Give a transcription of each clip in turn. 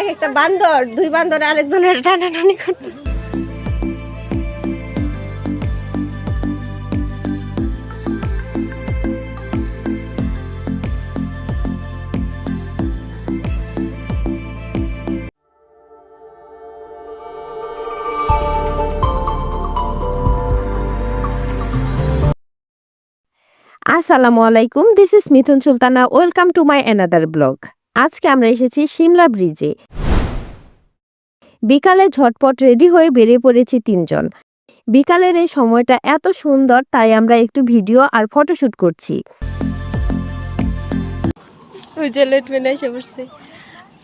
এক একটা বান্দর, দুই বান্দরে, আরেকজনের টানাটানি করতে আসসালামু আলাইকুম this is Mithun Sultana welcome to my another blog আজকে আমরা এসেছি সিমলা ব্রিজে। বিকালে ঝটপট রেডি হয়ে বেরিয়ে পড়েছি তিনজন। বিকালের এই সময়টা এত সুন্দর তাই আমরা একটু ভিডিও আর ফটোশুট করছি।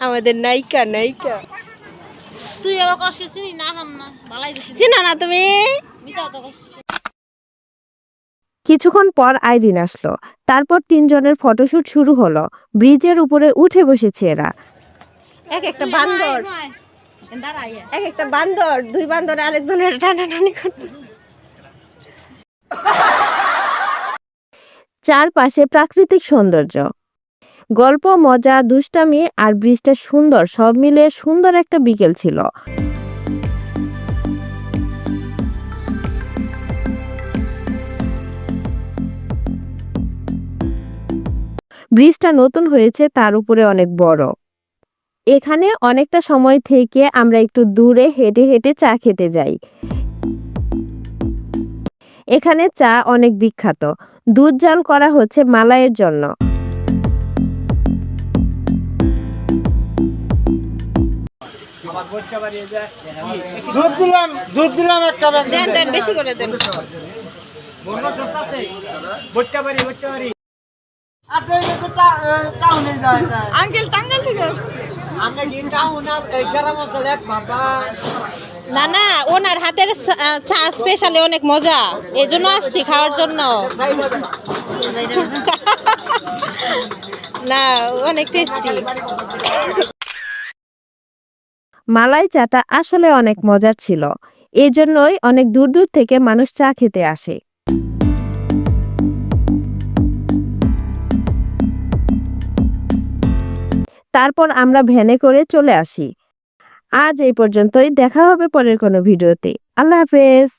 আমাদের নায়িকা নায়িকা। তুই আবার কষ্ট চিনি না হাম না ভালাই দিছিস চিনো না তুমি? মিটা তো কষ্ট কিছুক্ষণ পর আইদিন আসলো। তারপর তিনজনের ফটোশুট শুরু হলো। ব্রিজের উপরে উঠে বসেছে এরা। এক একটা বান্দর। এক একটা বান্দর দুই বান্দরে আরেকজনের টানাটানি করতেছে। চারপাশে প্রাকৃতিক সৌন্দর্য। গল্প মজা দুষ্টামি আর ব্রিজটা সুন্দর সব মিলে সুন্দর একটা বিকেল ছিল। ব্রিজটা নতুন হয়েছে তার উপরে অনেক বড়। এখানে অনেকটা সময় থেকে আমরা একটু দূরে হেঁটে হেঁটে চা খেতে যাই। এখানে চা অনেক বিখ্যাত। দুধ জাল করা হচ্ছে মালাইয়ের জন্য। দুধ দিলাম দুধ দিলাম একটা ব্যাগ দেন দেন বেশি করে দেন। আর তুই তো টা- এ, টাউনে যায়। আঙ্কেল টাঙ্গাল থেকে আসছে। আমরা কি টাউন আর গ্রাম অঞ্চল এক বাবা। না না ওনার হাতের চা স্পেশালি অনেক মজা। এজন্য আসছি খাওয়ার জন্য। না অনেক টেস্টি মালাই চাটা আসলে অনেক মজার ছিল। এই জন্যই অনেক দূর দূর থেকে মানুষ চা খেতে আসে। তারপর আমরা ভ্যানে করে চলে আসি। আজ এই পর্যন্তই, দেখা হবে পরের কোনো ভিডিওতে। আল্লাহ হাফেজ।